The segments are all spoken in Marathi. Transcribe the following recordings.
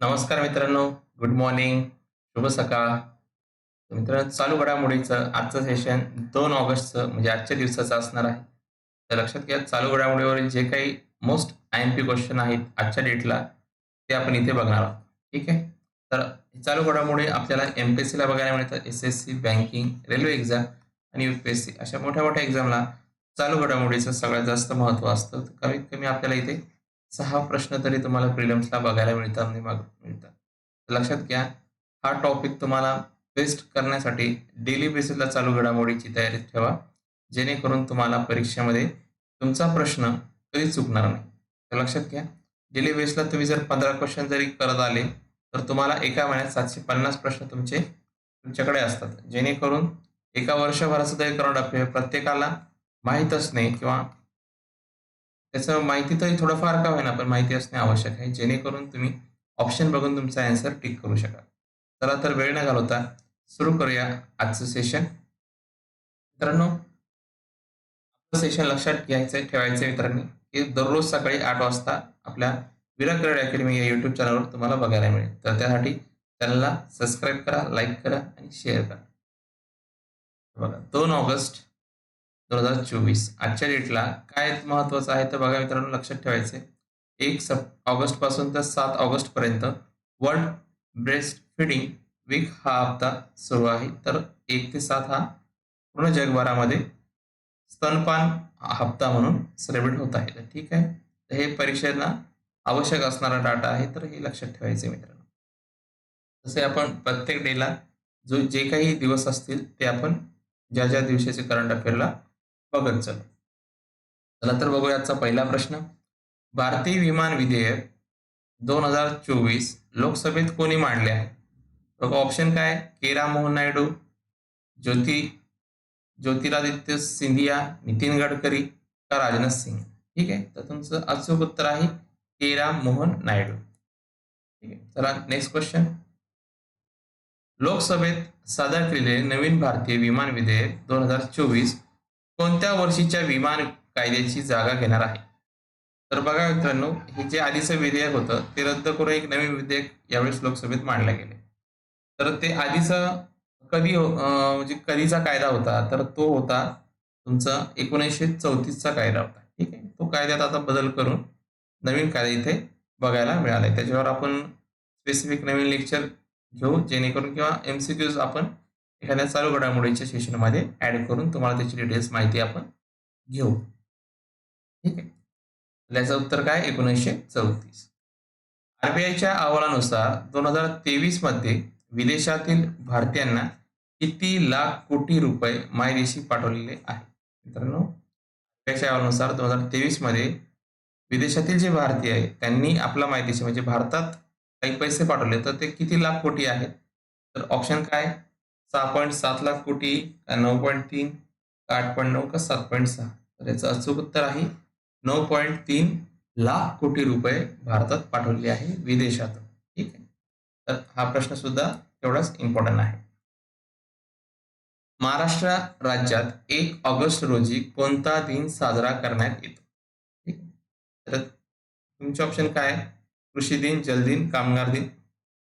नमस्कार मित्रांनो. गुड मॉर्निंग शुभ सकाळ. मित्रांनो चालू घडामोडीचं आजचं सेशन दोन ऑगस्टचं म्हणजे आजच्या दिवसाचं असणार आहे. तर लक्षात घ्या चालू घडामोडीवरील जे काही most I M P question आहेत आजच्या डेटला ते आपण इथे बघणार आहोत. ठीक आहे? तर चालू घडामोडी आपल्याला एम पी एस सीला बघायला मिळतं. S S C banking railway exam आणि यू पी एस सी अशा मोठ्या मोठ्या एक्झामला चालू घडामोडीचं सगळ्यात जास्त महत्त्व असतं. कमीत कमी आपल्याला इथे सहा प्रश्न तरी तुम्हाला प्रिलिम्सला बघायला मिळतात आणि माग मिळतात. लक्षात घ्या हा टॉपिक तुम्हाला बेस्ट करण्यासाठी डेली बेसिसला चालू घडामोडीची तयारी ठेवा जेणेकरून तुम्हाला परीक्षेमध्ये तुमचा प्रश्न कधी चुकणार नाही. तर लक्षात घ्या डेली बेसला तुम्ही जर पंधरा क्वेश्चन जरी करत आले तर तुम्हाला एका महिन्यात सातशे पन्नास प्रश्न तुमचे तुमच्याकडे असतात. जेणेकरून एका वर्षभराचं तरी करंट अफेअर प्रत्येकाला माहीत असणे किंवा त्याचं माहिती तरी थोडंफार का होईना पण माहिती असणे आवश्यक आहे. जेणेकरून तुम्ही ऑप्शन बघून तुमचा आन्सर टिक करू शकाल. चला तर वेळ न घालवता सुरू करूया आजचं सेशन मित्रांनो आपलं सेशन लक्षात घ्यायचं ठेवायचं मित्रांनी की दररोज सकाळी आठ वाजता आपल्या विराट क्रीड अकॅडमी या युट्यूब चॅनलवर तुम्हाला बघायला मिळेल. तर त्यासाठी चॅनलला सबस्क्राईब करा लाईक करा आणि शेअर करा. बघा दोन ऑगस्ट दोन हजार चोवीस. आजच्या डेटला काय महत्वाचं आहे तर बघा मित्रांनो लक्षात ठेवायचे एक सप ऑगस्टपासून तर सात ऑगस्ट पर्यंत वर्ल्ड ब्रेस्ट फिडिंग वीक हा हप्ता सुरू आहे. तर एक ते सात हा पूर्ण जगभरामध्ये स्तनपान हप्ता म्हणून सेलिब्रेट होत आहे. तर ठीक आहे? तर हे परीक्षेला आवश्यक असणारा डाटा आहे. तर हे लक्षात ठेवायचे मित्रांनो. तसे आपण प्रत्येक डेला जो जे काही दिवस असतील ते आपण ज्या ज्या दिवसाचे करंट अफेअरला स्वागत चलो. चला तर बघूया आजचा पहिला प्रश्न. भारतीय विमान विधेयक दोन हजार चोवीस लोकसभेत कोणी मांडले आहे? बघा ऑप्शन काय? के. राममोहन नायडू ज्योती ज्योतिरादित्य सिंधिया नितीन गडकरी का राजनाथ सिंग ठीक आहे तर तुमचं अचूक उत्तर आहे के. राम मोहन नायडू. ठीक आहे चला नेक्स्ट क्वेश्चन लोकसभेत सादर केलेले नवीन भारतीय विमान विधेयक दोन हजार चोवीस कोणत्या वर्षीच्या विमान कायद्याची जागा घेणार आहे? तर बघा मित्रांनो हे जे आधीचं विधेयक होतं ते रद्द करून एक नवीन विधेयक यावेळेस लोकसभेत मांडलं गेले. तर ते आधीचं कधी हो- म्हणजे कधीचा कायदा होता? तर तो होता तुमचा एकोणीसशे चौतीसचा कायदा होता. ठीक आहे? तो कायद्यात आता बदल करून नवीन कायदा इथे बघायला मिळालाय. त्याच्यावर आपण स्पेसिफिक नवीन लेक्चर घेऊ जेणेकरून किंवा एमसीक्यूज आपण एखाद्या चालू घडामोडीच्या सेशनमध्ये ऍड करून तुम्हाला त्याची डिटेल्स माहिती आपण घेऊ. ठीक आहे? याचं उत्तर काय? एकोणीसशे चौतीस. आरबीआयच्या अहवालानुसार दोन हजार तेवीसमध्ये विदेशातील भारतीयांना किती लाख कोटी रुपये मायदेशी पाठवलेले आहे? मित्रांनो आरबीआयच्या अहवालानुसार दोन हजार तेवीसमध्ये विदेशातील जे भारतीय आहेत त्यांनी आपला मायदेशी म्हणजे भारतात काही पैसे पाठवले तर ते किती लाख कोटी आहेत? तर ऑप्शन काय? सहा पॉईंट सात लाख कोटी का नऊ पॉईंट तीन का आठ पॉईंट नऊ का सात पॉईंट सहा? तर याचं अचूक उत्तर आहे नऊ पॉईंट तीन लाख कोटी रुपये भारतात पाठवले आहे विदेशात. ठीक आहे? तर हा प्रश्न सुद्धा तेवढाच इम्पॉर्टंट आहे. महाराष्ट्र राज्यात एक ऑगस्ट रोजी कोणता दिन साजरा करण्यात येतो? ठीक तर तुमचे ऑप्शन काय? कृषी दिन जल दिन कामगार दिन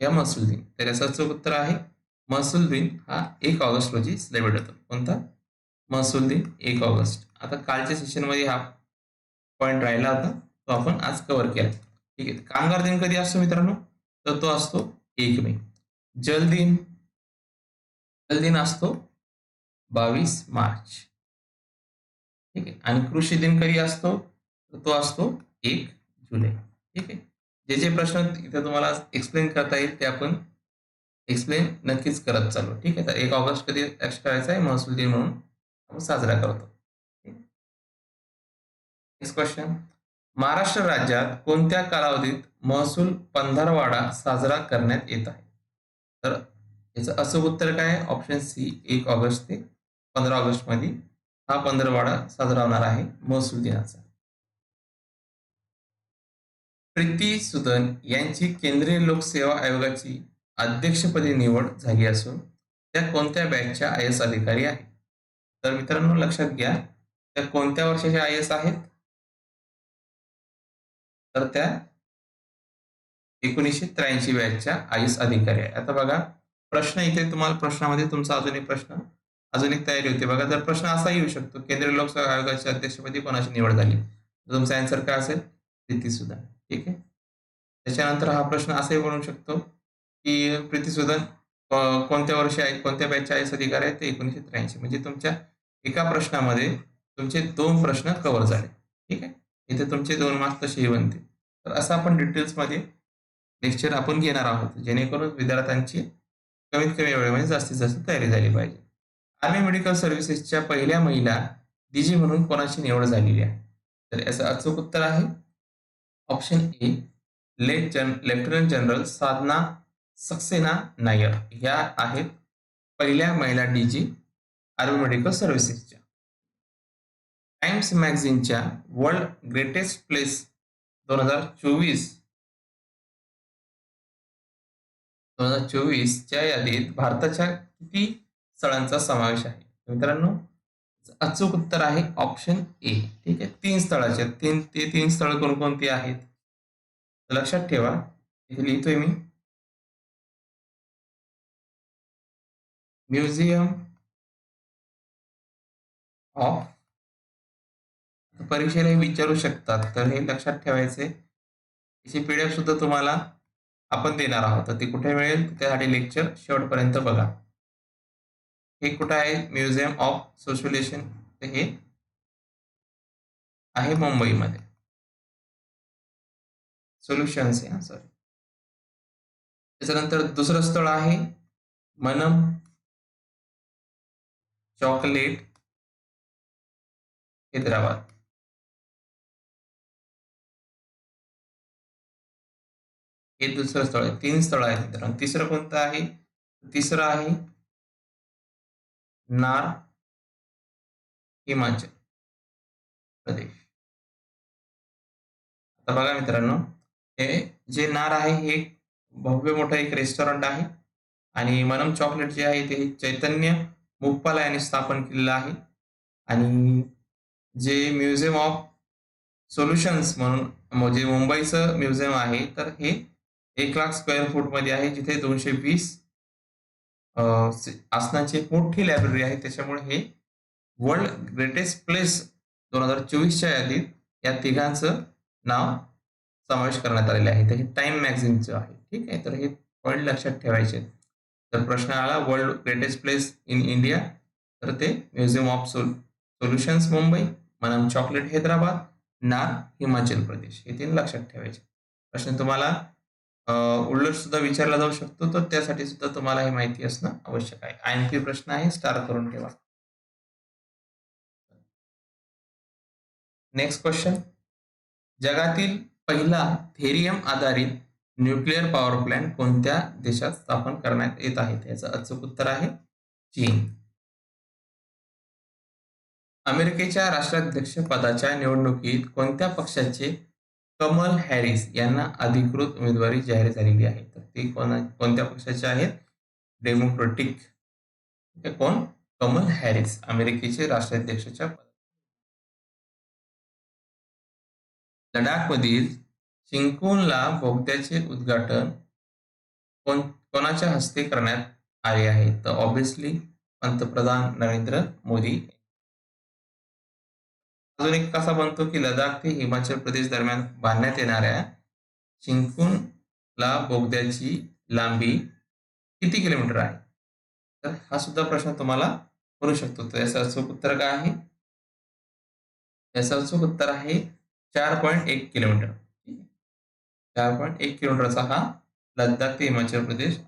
या महसूल दिन. तर याचं अचूक उत्तर आहे महसूल दिन हा एक ऑगस्ट रोजी सेलिब्रेट होतो कोणता? महसूल दिन एक ऑगस्ट. आता कालच्या सेशनमध्ये हा पॉईंट राहिला होता. तो आपण आज कव्हर केला. ठीक आहे. कामगार दिन कधी असतो मित्रांनो? तर तो असतो एक मे. जलदिन जलदिन असतो बावीस मार्च. ठीक आहे. आणि कृषी दिन कधी असतो? तर तो असतो एक जुलै. ठीक आहे. जे जे प्रश्न इथे तुम्हाला एक्सप्लेन करता येईल ते आपण एक्सप्लेन नक्कीच करत चालू. ठीक आहे? तर एक ऑगस्ट कधी लक्ष करायचं आहे? महसूल दिन म्हणून आपण साजरा करतो. नेक्स्ट क्वेश्चन महाराष्ट्र राज्यात कोणत्या कालावधीत महसूल पंधरवाडा साजरा करण्यात येत आहे? तर याचं असं उत्तर काय ऑप्शन सी एक ऑगस्ट ते पंधरा ऑगस्टमध्ये हा पंधरवाडा साजरा होणार आहे महसूल दिनाचा. प्रीती सुदन यांची केंद्रीय लोकसेवा आयोगाची अध्यक्षपदी निवड झाली असून त्या कोणत्या बॅचच्या आय एस अधिकारी आहेत? तर मित्रांनो लक्षात घ्या त्या कोणत्या वर्षाच्या आय एस आहेत? तर त्या एकोणीसशे त्र्याऐंशी बॅचच्या आयुष अधिकारी आहे आता बघा प्रश्न इथे तुम्हाला प्रश्नामध्ये तुमचा अजून एक प्रश्न अजून एक तयारी होते. बघा जर प्रश्न असा येऊ शकतो केंद्रीय लोकसेवा आयोगाच्या अध्यक्षपदी कोणाची निवड झाली? तर तुमचा आन्सर काय असेल? ती सुद्धा ठीक आहे? त्याच्यानंतर हा प्रश्न असाही बनवू शकतो. की प्रीती सुदन कोणत्या वर्षी आहे कोणत्या बॅचचे आय एस अधिकारी आहेत ते एकोणीसशे त्र्याऐंशी. म्हणजे तुमच्या एका प्रश्नामध्ये तुमचे दोन प्रश्न कव्हर झाले. ठीक आहे? इथे तुमचे दोन मार्क्स तसेही बनते तर असं आपण डिटेल्समध्ये लेक्चर आपण घेणार आहोत. जेणेकरून विद्यार्थ्यांची कमीत कमी वेळेमध्ये जास्तीत जास्त तयारी झाली पाहिजे. आर्मी मेडिकल सर्व्हिसेसच्या पहिल्या महिला डीजी म्हणून कोणाची निवड झालेली आहे? तर याचं अचूक उत्तर आहे. ऑप्शन ए लेट जन लेफ्टनंट जनरल साधना सक्सेना नायर या आहेत पहिल्या महिला डीजी आर्मी मेडिकल सर्व्हिसेसच्या टाइम्स मॅगझिनच्या वर्ल्ड ग्रेटेस्ट प्लेस दोन हजार चोवीस दोन हजार चोवीसच्या यादीत भारताच्या किती स्थळांचा समावेश आहे? मित्रांनो अचूक उत्तर आहे ऑप्शन ए ठीक आहे? तीन स्थळाचे तीन ते तीन स्थळ कोणकोणती आहेत? लक्षात ठेवा. इथे लिहितोय मी. म्युझियम ऑफ परीक्षेला हे विचारू शकतात. तर हे लक्षात ठेवायचे. याची पीडीएफ सुद्धा तुम्हाला आपण देणार आहोत. तर ती कुठे मिळेल? त्यासाठी लेक्चर शेवटपर्यंत बघा. हे कुठं आहे? म्युझियम ऑफ सोशलेशन हे आहे मुंबईमध्ये. सोल्युशन्स आहे सॉरी. त्याच्यानंतर दुसरं स्थळ आहे. मनम चॉकलेट हैदराबाद। हे दुसरं स्थळ आहे तीन स्थळ आहेत मित्रांनो तिसरं कोणतं आहे? तिसरं आहे नार हिमाचल प्रदेश. आता बघा मित्रांनो हे जे नार आहे हे भव्य मोठं एक रेस्टॉरंट आहे. आणि मनम चॉकलेट जे आहे ते चैतन्य मुप्पाला यांनी स्थापन केलेलं आहे. आणि जे म्युझियम ऑफ सोल्युशन्स म्हणून म्हणजे मुंबईचं म्युझियम आहे तर हे एक लाख स्क्वेअर फूटमध्ये आहे जिथे दोनशे वीस आसनाची एक मोठी लायब्ररी आहे. त्याच्यामुळे हे वर्ल्ड ग्रेटेस्ट प्लेस दोन हजार चोवीसच्या यादीत या तिघांचं नाव समावेश करण्यात आलेले आहे. तर हे टाइम मॅगझिनचं आहे. ठीक आहे? तर हे पॉईंट लक्षात ठेवायचे. तर प्रश्न आला world greatest place in India तर ते museum of soul solutions Mumbai Manam chocolate Hyderabad नार हिमाचल प्रदेश. हे तीन लक्षात ठेवायचे. प्रश्न तुम्हाला उलट सुद्धा विचारला जाऊ शकतो तर त्यासाठी सुद्धा तुम्हाला हे माहिती असणं आवश्यक आहे. आणखी प्रश्न आहे स्टार करून ठेवा. नेक्स्ट क्वेश्चन जगातील पहिला थेरियम आधारित न्यूक्लिअर पॉवर प्लॅन्ट कोणत्या देशात स्थापन करण्यात येत आहे याचं अचूक उत्तर आहे चीन. अमेरिकेच्या राष्ट्राध्यक्ष पदाच्या निवडणुकीत कोणत्या पक्षाचे कमल हॅरिस यांना अधिकृत उमेदवारी जाहीर झालेली आहे? तर ते कोणा कोणत्या पक्षाचे आहेत? डेमोक्रेटिक. कोण? कमल हॅरिस अमेरिकेचे राष्ट्राध्यक्षाच्या लडाखमधील चिंकूनला बोगद्याचे उद्घाटन कोण कोणाच्या हस्ते करण्यात आले आहे? तर ऑब्विसली पंतप्रधान नरेंद्र मोदी. अजून एक कसा बनतो की लडाख ते हिमाचल प्रदेश दरम्यान बांधण्यात येणाऱ्या चिंकूनला बोगद्याची लांबी किती किलोमीटर आहे? तर हा सुद्धा प्रश्न तुम्हाला करू शकतो. तर याचं अचूक उत्तर काय आहे? याचं अचूक उत्तर आहे चार पॉईंट एक किलोमीटर. चार पॉईंट एक किलोमीटरचा हा लद्दाख ते हिमाचल प्रदेश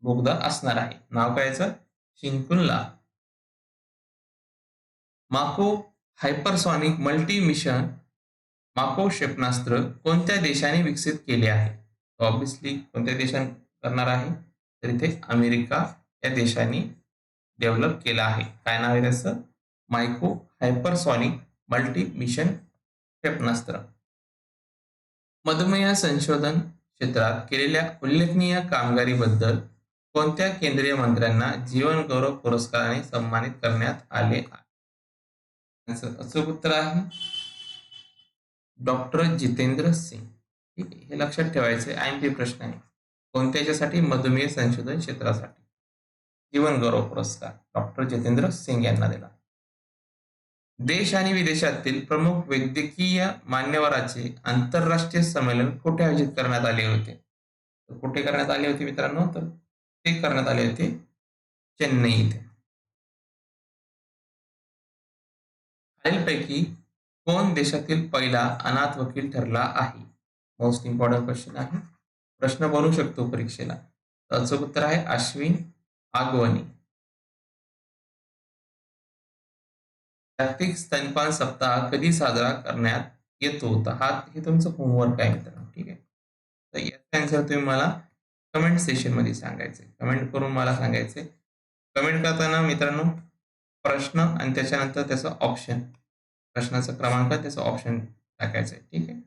बोगदा असणार आहे. नाव काय याचं? चिंकुनला Mako hypersonic multi mission Mako क्षेपणास्त्र कोणत्या देशाने विकसित केले आहे? ऑब्विसली कोणत्या देशाने करणार आहे? तर इथे अमेरिका या देशाने डेव्हलप केला आहे. काय नाव आहे त्याचं? मायको हायपरसॉनिक मल्टी मिशन क्षेपणास्त्र. मधुमेह संशोधन क्षेत्रात केलेल्या उल्लेखनीय कामगिरीबद्दल कोणत्या केंद्रीय मंत्र्यांना जीवन गौरव पुरस्काराने सन्मानित करण्यात आले आहे? अचूक उत्तर आहे. डॉक्टर जितेंद्र सिंग. ठीक आहे हे लक्षात ठेवायचे आय एम पी प्रश्न आहे. कोणत्या याच्यासाठी? मधुमेह संशोधन क्षेत्रासाठी. जीवन गौरव पुरस्कार. डॉक्टर जितेंद्र सिंग यांना दिला. देश आणि विदेशातील प्रमुख वैद्यकीय मान्यवराचे आंतरराष्ट्रीय संमेलन कुठे आयोजित करण्यात आले होते? कुठे करण्यात आले होते मित्रांनो? तर ते करण्यात आले होते चेन्नई इथे. खालीलपैकी कोण देशातील पहिला अनाथ वकील ठरला आहे? मोस्ट इम्पॉर्टंट क्वेश्चन आहे. प्रश्न बनू शकतो परीक्षेला. त्याचं उत्तर आहे अश्विन आगवणी. जागतिक स्तनपान सप्ताह कधी साजरा करण्यात येतो? तर हा हे तुमचं होमवर्क आहे मित्रांनो ठीक आहे? तर याचा आन्सर तुम्ही मला कमेंट सेशनमध्ये सांगायचे कमेंट करून मला सांगायचे कमेंट करताना मित्रांनो प्रश्न आणि त्याच्यानंतर त्याचं ऑप्शन प्रश्नाचा क्रमांक त्याचं ऑप्शन टाकायचं आहे ठीक आहे?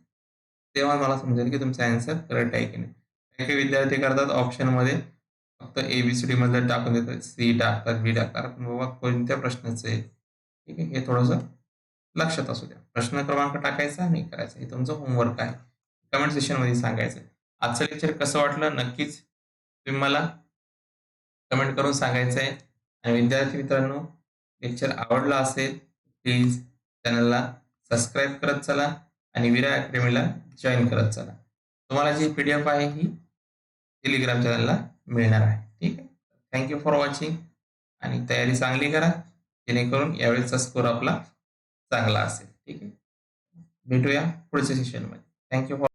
तेव्हा मला समजेल की तुमचा आन्सर करेक्ट आहे की नाही. काही काही विद्यार्थी करतात ऑप्शनमध्ये फक्त ए बी सी डी मधलं टाकून देतात सी टाकतात बी टाकतात. बाबा कोणत्या प्रश्नाचं आहे. ठीक आहे हे थोडंसं लक्षात असू द्या. प्रश्न क्रमांक टाकायचा आणि करायचा. हे तुमचं होमवर्क आहे. कमेंट सेशनमध्ये सांगायचं आजचं लेक्चर कसं वाटलं? नक्कीच तुम्ही मला कमेंट करून सांगायचं आहे. आणि विद्यार्थी मित्रांनो लेक्चर आवडला असेल प्लीज चॅनलला सबस्क्राईब करत चला आणि विरा अकॅडमीला जॉईन करत चला. तुम्हाला जी पी डी एफ आहे ही टेलिग्राम चॅनलला मिळणार आहे. ठीक आहे? थँक्यू फॉर वॉचिंग आणि तयारी चांगली करा. जेणेकरून यावेळेचा स्कोर आपला चांगला असेल. ठीक आहे? भेटूया पुढच्या सेशनमध्ये थँक्यू फॉर